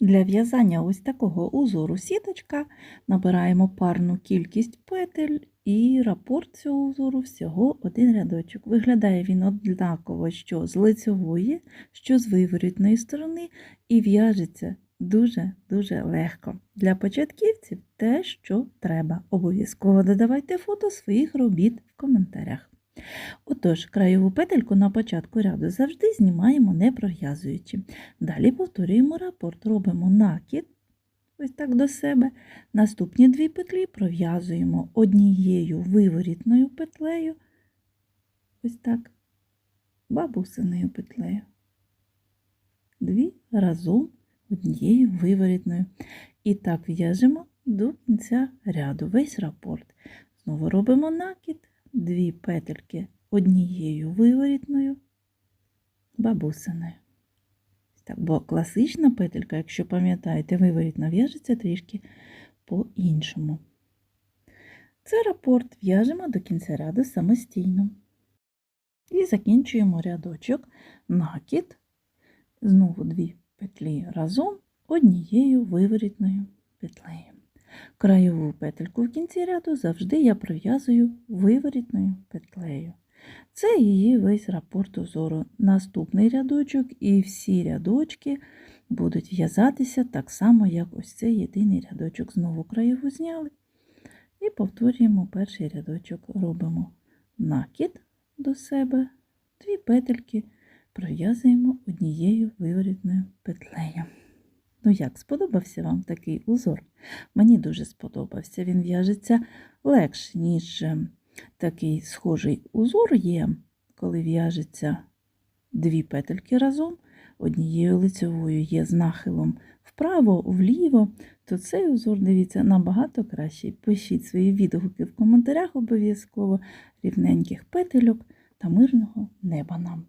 Для в'язання ось такого узору сіточка набираємо парну кількість петель і рапорт цього узору всього один рядочок. Виглядає він однаково, що з лицьової, що з виворітної сторони, і в'яжеться дуже-дуже легко. Для початківців те, що треба. Обов'язково додавайте фото своїх робіт в коментарях. Отож, краєву петельку на початку ряду завжди знімаємо не пров'язуючи. Далі повторюємо рапорт, робимо накид, ось так до себе. Наступні дві петлі пров'язуємо однією виворітною петлею, ось так, бабусиною петлею. Дві разом однією виворітною. І так в'яжемо до кінця ряду весь рапорт. Знову робимо накид, дві петельки однією виворітною, бабусиною. Так, бо класична петелька, якщо пам'ятаєте, виворітна в'яжеться трішки по-іншому. Це рапорт в'яжемо до кінця ряду самостійно. І закінчуємо рядочок накид, знову дві петлі разом однією виворітною. Краєву петельку в кінці ряду завжди я пров'язую виворітною петлею. Це її весь рапорт узору. Наступний рядочок і всі рядочки будуть в'язатися так само, як ось цей єдиний рядочок. Знову краєву зняли. І повторюємо перший рядочок. Робимо накид до себе, дві петельки пров'язуємо однією виворітною петлею. Ну як, сподобався вам такий узор? Мені дуже сподобався. Він в'яжеться легше, ніж е, такий схожий узор є, коли в'яжеться дві петельки разом, однією лицевою є з нахилом вправо, вліво, то цей узор, дивіться, набагато кращий. Пишіть свої відгуки в коментарях обов'язково рівненьких петельок та мирного неба нам.